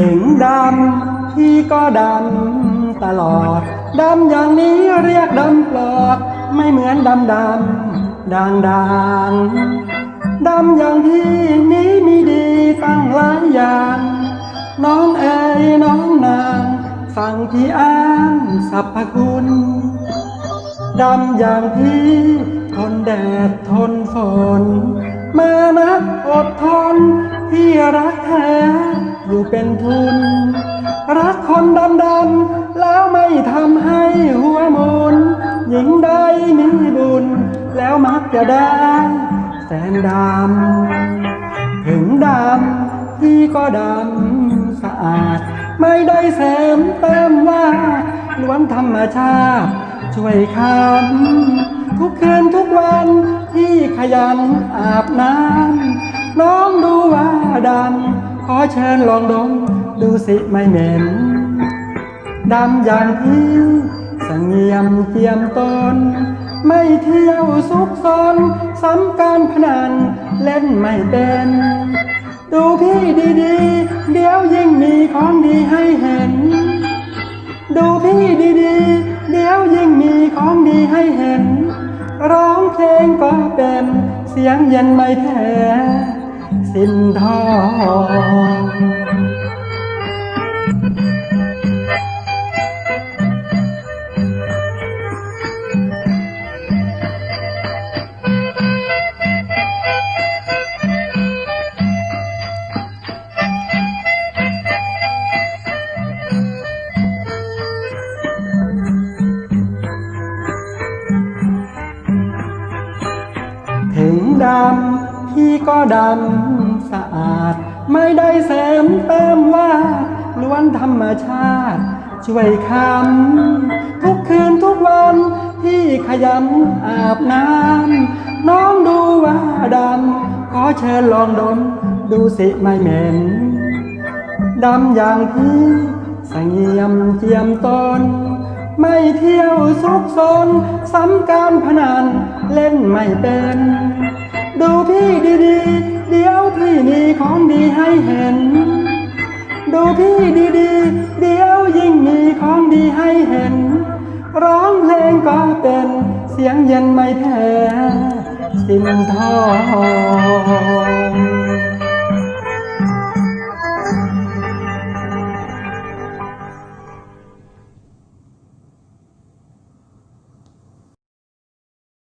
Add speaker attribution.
Speaker 1: ถึงดำพี่ก็ดำตลอด ดำอย่างนี้เรียกดำปลอด ไม่เหมือนดำดำด่างด่างดำอย่างพี่นี้มีดีตั้งหลายอย่าง น้องเอ๋ยน้องนางฟังพี่อ้างสรรพคุณดำอย่างพี่ทนแดดทนฝน มานักอดทนพี่รักแท้ อยู่เป็นทุน รักคนดำดำแล้วไม่ทำให้หัวมุนหญิงใดมีบุญ แล้วมักจะได้ แสนดำ ถึงดำพี่ก็ดำสะอาด ไม่ได้เสริมเติมว่าล้วนธรรมชาติ ช่วยคำทุกคืนทุกวันพี่ขยันอาบน้ำน้องดูว่าดำ อเชิญลองดม ดูสิไม่เหม็น ดำอย่างพี่สงเงียมเจียมตน ไม่เที่ยวซุกซนซ้ำการพนันเล่นไม่เป็น ดูพี่ดีๆ เดี๋ยวยิ่งมีของดีให้เห็น ดูพี่ดีๆ เดี๋ยวยิ่งมีของดีให้เห็น ร้องเพลงก็เป็นเสียงเย็นไม่แท้ สิ้นทองถึงดำพี่ก็ดำ สะอาด ไม่ได้เสริมเติมว่าล้วนธรรมชาติ ช่วยคำทุกคืนทุกวันพี่ขยันอาบน้ำน้องดูว่าดำขอเชิญลองดม ดูสิไม่เหม็นดำอย่างพี่สงเงียมเจียมตนไม่เที่ยวซุกซนซ้ำการพนันเล่นไม่เป็น เห็น ดูพี่ดีๆเดี๋ยวยิ่งมีของดีให้เห็น ร้องเพลงก็เป็นเสียงเย็นไม่แพ้สิ้นทอง